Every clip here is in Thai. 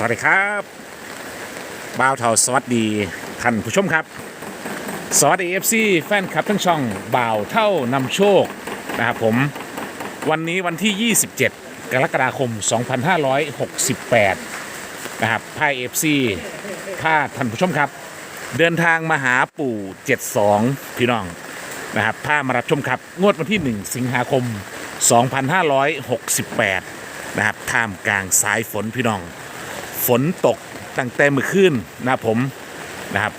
สวัสดีครับบ่าวเทาสวัสดีท่านผู้ชมครับ สวัสดีเอฟซีแฟนคลับทั้งช่องบ่าวเท่านำโชคนะครับผมวันนี้วันที่ 27 กรกฎาคม 2568 นะครับพายเอฟซีพาท่านผู้ชมครับ เดินทางมาหาปู่ 72 พี่น้องนะครับพามารับชมครับงวดวันที่ 1 สิงหาคม 2568 นะครับท่ามกลางสายฝนพี่น้อง ฝนตกตั้งแต่เมื่อคืนนะผมนะครับ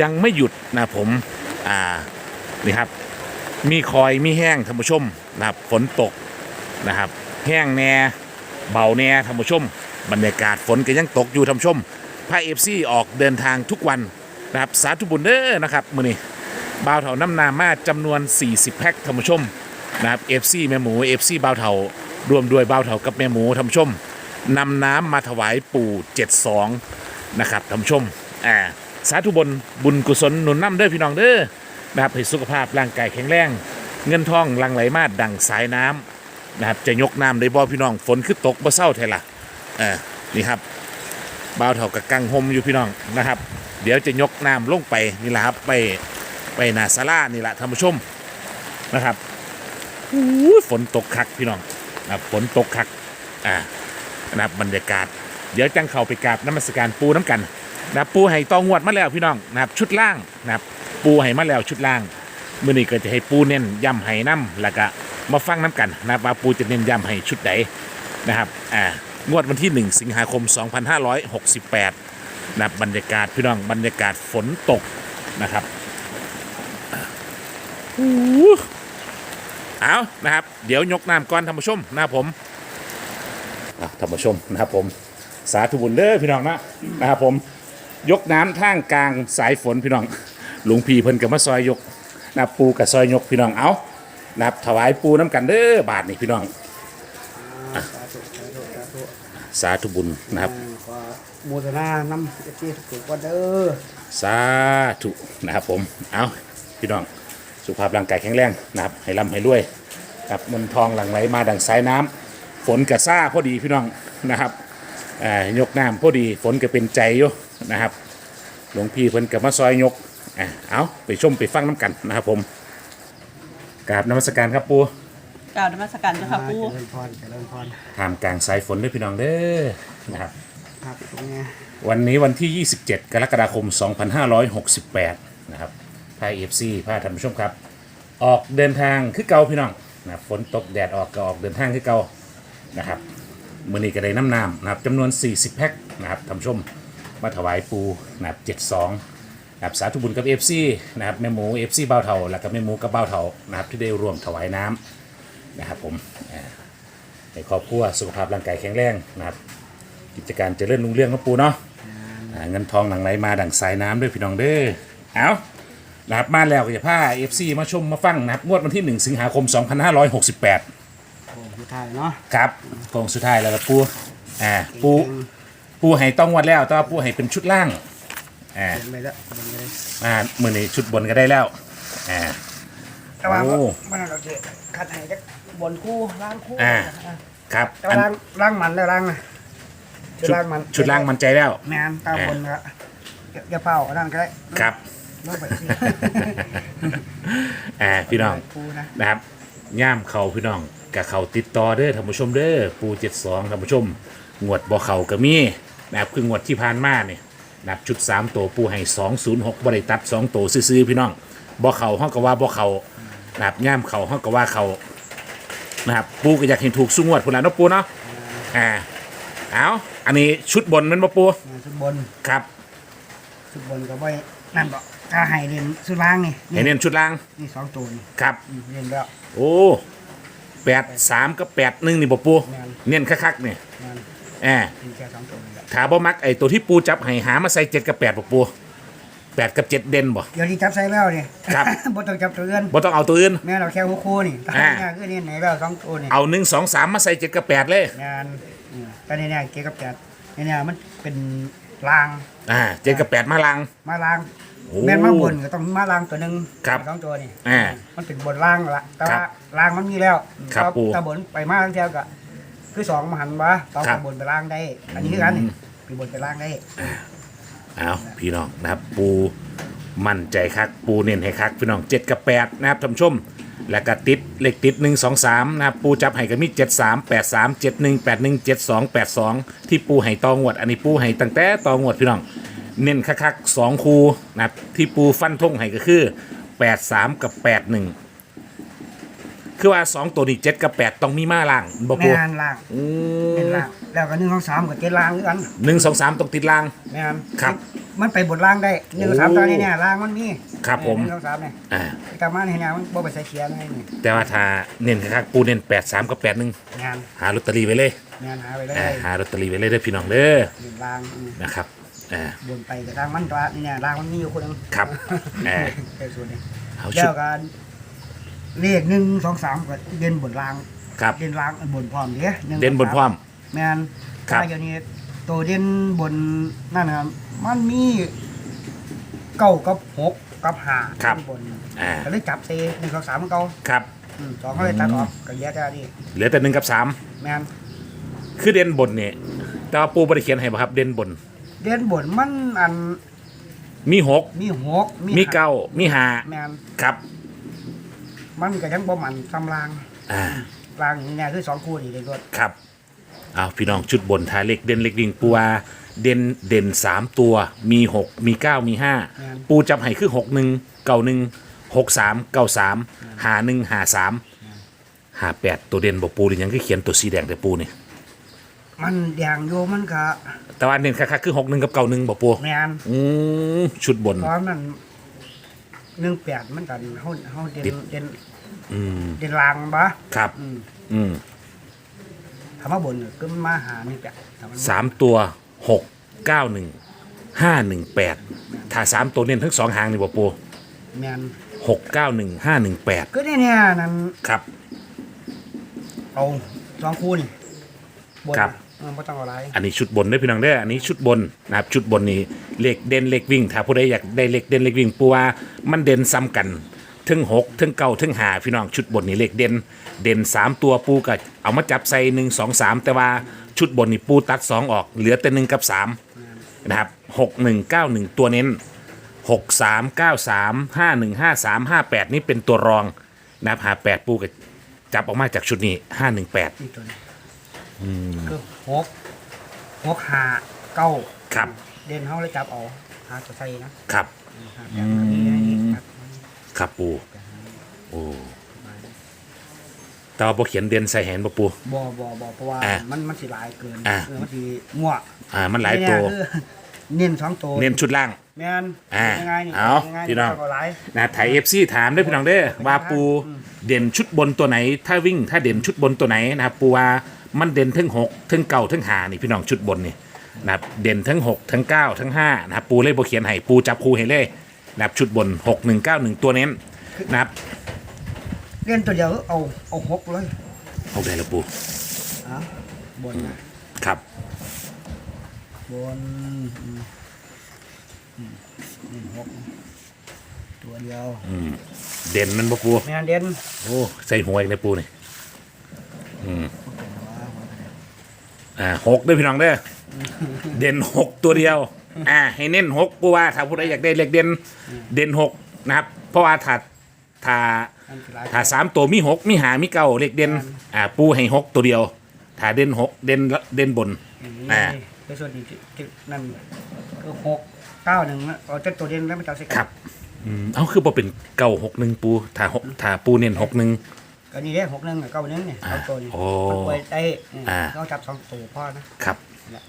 ยังไม่หยุดนะผมอ่านี่ครับ มีคอยมีแห้งท่านผู้ชมนะครับฝนตกนะครับ แห้งแน่เบาแน่ท่านผู้ชม บรรยากาศฝนก็ยังตกอยู่ท่านผู้ชมพาเอฟซีออกเดินทางทุกวันนะครับสาธุบุญเด้อนะครับมือนี้บ่าวเถาน้ำนามาจำนวน 40 แพ็คท่านผู้ชมนะครับเอฟซีแม่หมูเอฟซีบ่าวเถารวมด้วยบ่าวเถากับแม่หมูท่านผู้ชม นำน้ำมาถวายปู่72นะครับท่านผู้ชมอ่าสาธุบนบุญกุศลหนุนนำเด้อพี่น้องเด้อนะครับให้สุขภาพร่างกายแข็งแรงเงินทองลังไหลมาดังสายน้ำนะครับจะยกน้ำได้บ่พี่น้องฝนคือตกบ่เศร้าแท้ละเออนี่ครับบ่าวเท่ากับกังหมอยู่พี่น้องนะครับ เดี๋ยวจะยกน้ำลงไปนี่แหละครับไปไปนาซาลานี่แหละท่านผู้ชมนะครับอู้ฝนตกคักพี่น้องนะฝนตกคักอ่า นะครับบรรยากาศ เดี๋ยวจังเข้าไปกราบน้ำมัสการปูน้ำกันนะปูให้ตองวดมาแล้วพี่น้องนะครับชุดล่างนะครับปูให้มาแล้วชุดล่างมื่อนี้ก็จะให้ปูเน้นย้ำให้น้ำแล้วก็มาฟังน้ำกันนะว่าปูจะเน้นย้ำให้ชุดไหนนะครับอ่างวดวันที่ 1 สิงหาคม 2568นะครับบรรยากาศพี่น้องบรรยากาศฝนตกนะครับอู้เอานะครับ เดี๋ยวยกน้ำก่อนท่านผู้ชมนะผม อะท่านผู้ชมนะครับผมสาธุบุญเด้อพี่น้องนะนะครับผมยกน้ำท่างกลางสายฝนพี่น้องหลวงพี่เพิ่นกับมาซอยยกนะครับปูกับซอยยกพี่น้องเอานะครับถวายปูน้ำกันเด้อบาทนี่พี่น้องอะสาธุบุญนะครับ ขอโมทนาน้ำเอฟซีถูกวันเด้อสาธุนะครับผม เอาพี่น้อง สุขภาพร่างกายแข็งแรงนะครับ ให้ร่ำให้รวยครับเงินทองหลั่งไหลมาดังสายน้ำ ฝนกระซ่าพอดีพี่น้องนะครับอ่ายกน้ำพอดีฝนก็เป็นใจอยู่นะครับ หลวงพี่เพิ่นกับมาซอยยกอะเอาไปชมไปฟังน้ำกันนะครับผมกราบนมัสการครับปูกล่าวนมัสการเจ้าค่ะปูเจริญพรเจริญพรท่ามกลางสายฝนด้วยพี่น้องเด้อนะครับครับตรงเนี้ยวันนี้วันที่ 27 กรกฎาคม 2568 นะครับพายเอฟซีพาท่านผู้ชมครับ ออกเดินทางคือเก่าพี่น้องนะครับฝนตกแดดออกก็ออกเดินทางคือเก่า นะครับมือนี้ก็ได้น้ำน้ำนะครับจำนวน 40 แพ็คนะครับท่านผู้ชมมาถวายปูนะครับ72นะครับสาธุบุญกับเอฟซีนะครับแม่หมูเอฟซีเบ้าเทาแล้วก็แม่หมูกับเบ้าเทานะครับที่ได้ร่วมถวายน้ำนะครับผมให้ครอบครัวสุขภาพร่างกายแข็งแรงนะครับกิจการเจริญรุ่งเรืองครับปูเนาะเงินทองหลังไหลมาดั่งสายน้ำด้วยพี่น้องเด้อเอานะครับมาแล้วก็จะพาเอฟซีมาชมมาฟังนะครับงวดวันที่ 1 สิงหาคม 2568 โอ้ยไทยเนาะครับโค้งสุดท้ายแล้วครับปูอ่าปูปูให้ต้องวัดแล้วแต่ว่าปูให้เป็นชุดล่างอ่าเขียนไปแล้วเขียนไปเลยอ่ามือนี้ชุดบนก็ได้แล้วอ่า แต่ว่าโอ้ มันเราจะคัดให้จักบนคู่ล่างคู่อ่าครับแต่ว่าอันล่างล่างมันแล้วล่างนะชุชุดล่างมันชุดล่างมันใจแล้ว แมนตามบนก็อย่าเป่านั่นก็ได้ครับ ลงไปสิอ่าพี่น้องคู่นะนะครับย่ามเขาพี่น้อง กับเขาติดต่อเด้อท่านผู้ชมเด้อปูเจ็ดสองท่านผู้ชมงวดบ่เขาก็มีนะครับคืองวดที่ผ่านมาเนี่ยนะครับชุดสามตัวปูให้สองศูนย์หกบริตัดสองตัวซื้อๆพี่น้องบ่เขาห้องก็ว่าบ่เขานะครับย่ามเขาห้องก็ว่าเขานะครับปูก็อยากเห็นถูกสุงวดพุ่นละเนาะปูเนาะอ่าเอาอันนี้ชุดบนแมันบ่ปูแม่นชุดบนครับชุดบนก็ไม่นั่นบอกถ้าให้เรียนชุดล่างนี่เห็นเน้นชุดล่างนี่สองตัวนี่ครับอืมเรียนแล้ว โอ้ แปดสามกับแปดหนึ่งนี่บ่ปูแม่นเน้นคักๆเนี่ยนั่นแอบเป็นแค่สองตัวนี่แหละถาบ่มักไอ้ตัวที่ปูจับให้หามาใส่เจ็ดกับแปดบ่ปูแปดกับเจ็ดเด่นบ่ เดี๋ยวนี้จับใส่แล้วนี่ครับ บ่ต้องจับตัวอื่นบ่ต้องเอาตัวอื่น แม่เราแค่หัวคู่นี่ตาอ่า เนี่ยคือนี่ไหนแล้วสองตัวนี่เอาหนึ่งสองสามมาใส่เจ็ดกับแปดเลย งานอืมก็เนี่ยเนี่ยเกี่ยวกับจัดเนี่ยเนี่ยมันเป็นรางอ่าเจ็ดกับแปดมาลังมารางโอ้ แม่นมาบนก็ต้องมารางตัวหนึ่งครับสองตัวนี่อ่ามันเป็นบนรางละแต่ครัว่าบรางมันมีแล้วครับถ้าปู่ถ้าบนไปมาทั้งเที่ยวก็คือสองมหันต์วะสองครับไปบนไปล่างได้ อันนี้คือกันนี่ไปบนไปล่างได้เอาพี่น้องนะครับปูมั่นใจคักปูเน้นให้คักพี่น้องเจ็ดกับแปดนะครับท่านผู้ชม แล้วก็ติดเลขติดหนึ่งสองสามนะครับปูจับให้ก็มีเจ็ดสามแปดสามเจ็ดหนึ่งแปดหนึ่งเจ็ดสองแปดสองที่ปูให้ตองวด อันนี้ปูให้ตั้งแต่ตองวดพี่น้อง เน้นคักๆสองคูนะครับที่ปูฟันทงให้ก็คือแปดสามกับแปดหนึ่งคือว่าสองตัวนี้เจ็ดกับแปดต้องมีมาล่างบ่ปูแม่นล่างอืเป็นมล่างแล้วก็หนึ่งสองสามกับเจ็ดล่างคือกันหนึ่งสองสามต้องติดล่าง แม่นครับ มันไปบนล่างได้หนึ่งสองสามโอ้ตอนนี้เนี่ยล่างมันมีครับผมหนึ่งสองสามเนี่ยอ่าแต่มาเนี่ยเนี่ยมันบ่ไปใส่เขียนให้นี่แต่ว่าถ้าเน้นคักๆปูเน้นแปดสามกับแปดหนึ่งงานหาลอตเตอรี่ไว้เลยงานหาไปได้อ่าหาลอตเตอรี่ไว้เลยเด้อพี่น้องเด้อ หนึ่งล่างอืม นะครับ อ่าบนไปกับทางมันตัวนี่เนี่ยล่างมันมีอยู่คนหนึงครับอ่าเป็นส่วนนี้เอาแล้ชุดวก็เลขหนึ่งสองสามก็เด่นบนล่างครับ เด่นล่างบนพร้อมเด้หงเด่นบนสองพร้อสามมแมนครับถ้าอย่างนี้ตัวเด่นบนนั่นนะครับมันมีเก้ากับหกกับห้าครับบนอ่าก็เลยจับเซหนึ่งสองสามมันเก้าครับ อืมสองก็เลยตัดออกก็แยกได้นี่เหลือแต่หนึ่งกับสามแมนคือเด่นบนเนี่ยแต่ว่าปูบริเขียนให้บ่ครับ เด่นบน เด่นบนมันอันมีหกมีหกมีห้เก้ามีห้าแมนครับ มันก็ยังบ่มันซ้ำลางอ่าลางนี่เนี่ยคือสองคู่นี่เลยรถครับเอาพี่น้องชุดบนทาเล็กเด่นเล็กดิ่งปูว่าเด่นเด่นสามตัว มีหกมีเก้ามีห้าแมนปูจับให้คือหกหนึ่งเก้าหนึ่งหกสามเก้าสามหาหนึ่งหาสามหาแปดตัวเด่นบอกปูหรือยังคือเขียนตัวสีแดงแต่ปูนี่ มันแดงโยมันก็แต่ว่าเด่นคักๆคือหกหนึ่งกับเก้าหนึ่งบอกปูแมนอืมชุดบน เพราะมันหนึ่งแปดมันกันเฮาเฮาเด่นติด เด่นอืมเด่นลางปะครับ อืมอืมถามว่าบนก็มันมาหาหนึ่งแปดถามว่าสามตัวหกเก้าหนึ่งห้าหนึ่งแปดถ้าสามตัวเน้นทั้งสองหางนี่บอกปูแมนหกเก้าหนึ่งห้าหนึ่งแปดก็เนี่ยเนี่ยนั่น ครับ เอาสองคู่นี่บนครับ เออบ่ต้องเอาอะไรอันนี้ชุดบนเด้อพี่น้องเด้ออันนี้ชุดบนนะครับชุดบนนี่เลขเด่นเลขวิ่ง ถ้าผู้ใดอยากได้เลขเด่นเลขวิ่งปูว่ามันเด่นซ้ำกันถึงหกถึงเก้าถึงหาพี่น้องชุดบนนี่เลขเด่นเด่นสามตัวปูก็เอามาจับใส่หนึ่งสองสามแต่ว่าชุดบนนี่ปูตัดสองออกเหลือแต่หนึ่งกับสามนะครับหกหนึ่งเก้าหนึ่งตัวเน้นหกสามเก้าสามห้าหนึ่งห้าสามห้าแปดนี่เป็นตัวรองนะครับหาแปดปูก็จับออกมาจากชุดนี้ห้าหนึ่งแปดนี่ ตัวนี้คือหกหกหาเก้าครับ เด่นเฮาเลยจับเอาหาตัวใส่นะครับ หาแบบนี้นี่ครับครับปูโอ้แต่ว่าบ่เขียนเด่นใส่แหนบ่ปู บ่บ่บ่เพราะว่าอะมันมันสิหลายเกินอะ เออมันสิมั่วอ่า มันหลายตัว เนี่ยคือเน้นสองตัวเน้นชุดล่าง แม่นอะยังไงนี่เอายังไงพี่น้องบ่หลาย นะไทยเอฟซีถามได้อพี่น้องเด้อว่าปูเด่นชุดบนตัวไหน ถ้าวิ่งถ้าเด่นชุดบนตัวไหนนะครับปูว่า มันเด่นทั้งหกทั้งเก่าทั้งหานี่พี่น้องชุดบนนี่นะครับเด่นทั้งหกทั้งเก้าทั้งห้านะครับปูเลยบ่เขียนให้ปูจับคู่ให้เลยนะครับชุดบนหกหนึ่งเก้าหนึ่งตัวเน้นนะครับเล่นตัวเดียวเอาเอาหกเลยเอาได้แล้วปูอะบนนะครับ บนอืมอืมเล่นหกตัวเดียวเด่นมันบ่ปูแม่นเด่นโอ้ใส่หัวอีกนะปูนี่อืม อ่าหกเด้วยพี่น้องเด้อเด่นหกตัวเดียว อ่า ให้เน้นหกปูว่าถ้าผู้ใดอยากได้เลขเด่นเด่นหกนะครับ เพราะว่าถ้าถ้ามันสิหลายถ้าสามตัวมีหกมีหามีเก้าเลขเด่นอ่าปูให้หกตัวเดียว ถ้าเด่นหกเด่นเด่นบนอ่านี่ในส่วนที่ที่นั่นคือหกเก้าหนึ่งนะเอาเจ้าตัวเด่นแล้วมันจะเอาใส่กันครับอืมเอาคือบ่เป็นเก้าหกหนึ่งปูถ้าหกถ้าปูเน้นหกหนึ่ง ก็นี่เด้หกหนึ่งกับเก้าหนึ่งเนี่ยเอาตัวนี้โอ้มันไปได้เนี่ยอ่าเขาจับสองตัวพ่อนะ ครับ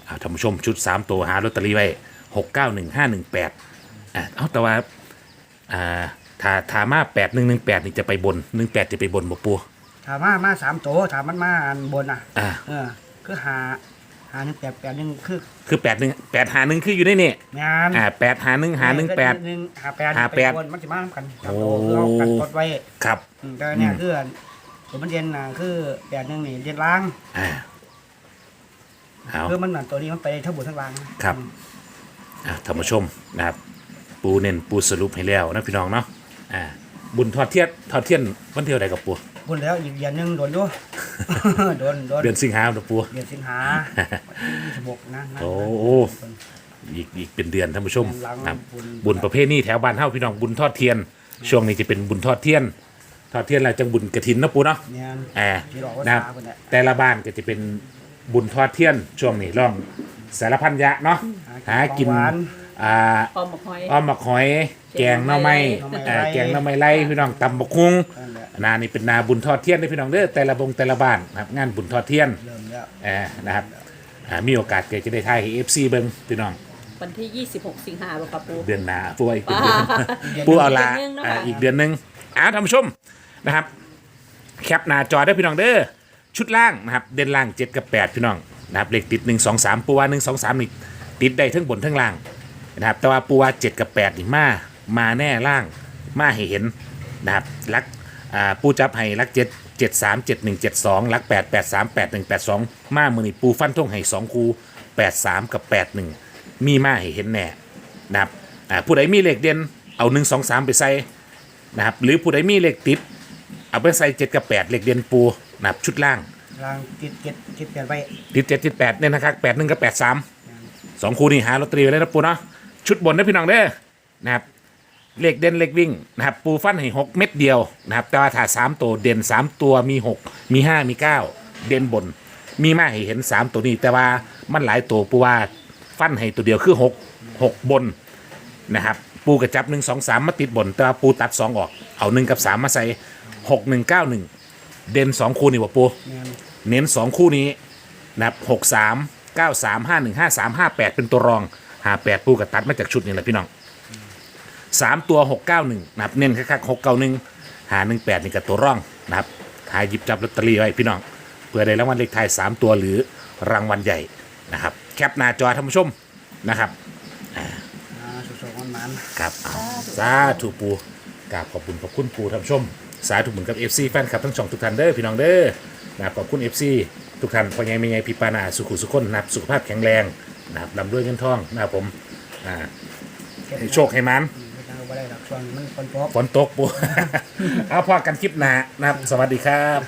เอาท่านผู้ชมชุดสามตัวหาลอตเตอรี่ไว้หกเก้าหนึ่งห้าหนึ่งแปดอ่าเอาแต่ว่าอ่าถ้าถ้ามาแปดหนึ่งหนึ่งแปดนี่จะไปบนหนึ่งแปดจะไปบนบ่ปูถามมามาสามตัวถามมันมาอันบนอะ อ่าเออ คือหาหาหนึ่งแปดแปดหนึ่งคือคือแปดหนึ่งแปดหาหนึ่งคืออยู่ในนี่งานอ่าแปดหาหนึ่งหาหนึ่งแปด หนึ่งหาแปดหาแปดบนมันจะมาทำกันสามโอ้ตัวคือเอากันกดไว้ครับ อืมแต่เนี่ยคืออัน ตัวมันเรียนน่ะคือแปดหนึ่งนี่เรียนล่าง อ่าเอาคือมันนั่นตัวนี้มันไปทั้งบนทั้งล่างนะครับอ่าท่านผู้ชมนะครับ ปูเน้นปูสรุปให้แล้วนะพี่น้องเนาะอ่าบุญทอดเทียนทอดเทียนวันเที่ยวใดกับปูบคุณแล้วอีกเดือนหนึงโดนอยู่โดนโดนเดือนสิงหาคมปู เดือนสิงหาวันที่ยี่สิบหกนะนะโอ้นะอีกอีกเป็นเดือนท่านผู้ชมหลังครับบุญบุญประเภทนี้แถวบ้านเฮาพี่น้องบุญทอดเทียน ช่วงนี้จะเป็นบุญทอดเทียน ทอดเทียนแล้วจังบุญกระถินเนาะปูเนาะเนี่ยแอบที่บอกว่านะครับ สาคนเนี่ยแต่ละบ้านก็จะเป็นบุญทอดเทียนช่วงนี้ร่องสารพันยะเนาะหาหากิกินนของหวานอ่าออมหมกหอย อ้อมมะขอยแกงหน่อไม้หน่อไม้เอ่อแกงหน่อไม้ไล่พี่น้องตำบกคุ้งนั่นแหละนานี่เป็นนาบุญทอดเทียนเด้อพี่น้องเด้อแต่ละบงแต่ละบ้านนะครับงานบุญทอดเทียนเริ่มแล้วเออนะครับอ่ามีโอกาสเกิดจะได้ทายให้ FC เบิ่งพี่น้องวันที่ 26 สิงหาคมค่ะปู เดือนหน้าปูอีกเป็นป้าเดือนปูเอาละเดือนหนึ่งเนอะอ่าอีกเดือนหนึงอ้าวท่านผู้ชม นะครับ แคปหน้าจอได้พี่น้องเด้อชุดล่างนะครับเด่นล่าง 7 กับ 8 พี่น้องนะครับเลขติด 1 2 3 ปูว่า 1 2 3 นี่ติดได้ทั้งบนทั้งล่างนะครับแต่ว่าปูว่า 7 กับ 8 นี่มา มาแน่ล่างมาให้เห็นนะครับลักปูจับให้ลัก 7 7 3 7 1 7 2ลัก 8 8 3 8 1 8 2 มามือนี่ปูฟันท่งให้2คู8 3 กับ 8 1 มีมาให้เห็นแน่นะครับผู้ใดมีเลขเด่นเอา 1 2 3 ไปใส่นะครับหรือผู้ใดมีเลขติด เอาไปใส่เจ็ดกับแปดเหล็กเด่นปูนะครับชุดล่างรางติดเก็ดติดเปลี่ยนไปติดเจ็ดติดแปดเนี่ยนะครับแปดหนึ่งกับแปดสามสองคู่นี่หาลอตเตอรี่ไว้เลยนะปูเนาะชุดบนนะพี่น้องเด้อนะครับเลขเด่นเลขวิ่งนะครับปูฟันให้หกเม็ดเดียวนะครับแต่ว่าถ้าสามตัวเด่นสามตัวมีหกมีห้ามีเก้าเด่นบน มีมาให้เห็นสามตัวนี้ แต่ว่ามันหลายตัวปูว่าฟันให้ตัวเดียวคือหกหกบนนะครับปูกระจับหนึ่งสองสามมาติดบน แต่ว่าปูตัดสองออกเอาหนึ่งกับสามมาใส่ หกหนึ่งเก้าหนึ่งเด่นสองคู่นี่ว่าปูเนี่ยเน้น2คู่นี้นะครับหกสามเก้าสามห้าหนึ่งห้าสามห้าแปดเป็นตัวรองหาแปดปูกับตัดมาจากชุดนี้แหละพี่น้องสามตัวหกเก้าหนึ่งนะครับเน้นคักๆหกเก้าหนึ่งหาหนึ่งแปดนี่กับตัวร่องนะครับหาหยิบจับลอตเตอรี่ไว้พี่น้องเพื่อได้รางวัลเลขท้ายสามตัวหรือรางวัลใหญ่นะครับ แคปหน้าจอท่านผู้ชมนะครับอ่าสุดๆมันมันครับเอาสาธุปูกราบขอบคุณขอบคุณปูท่านผู้ชม สาธุเหมือนกับ FC แฟนคลับทั้งสองทุกท่านเด้อพี่น้องเด้อนะครับขอบคุณ FC ทุกท่านพอยังมีไงพี่ปานาสุขุสุขคนนะครับสุขภาพแข็งแรงนะครับลำด้วยเงินทองนะครับผมอ่าเก็บให้โชคให้มันไม่ต้องเอาไปได้หรอกช่วงนี้มันคนพบ ฝนตกปู เอาพอกันคลิปหน้านะครับสวัสดีครับ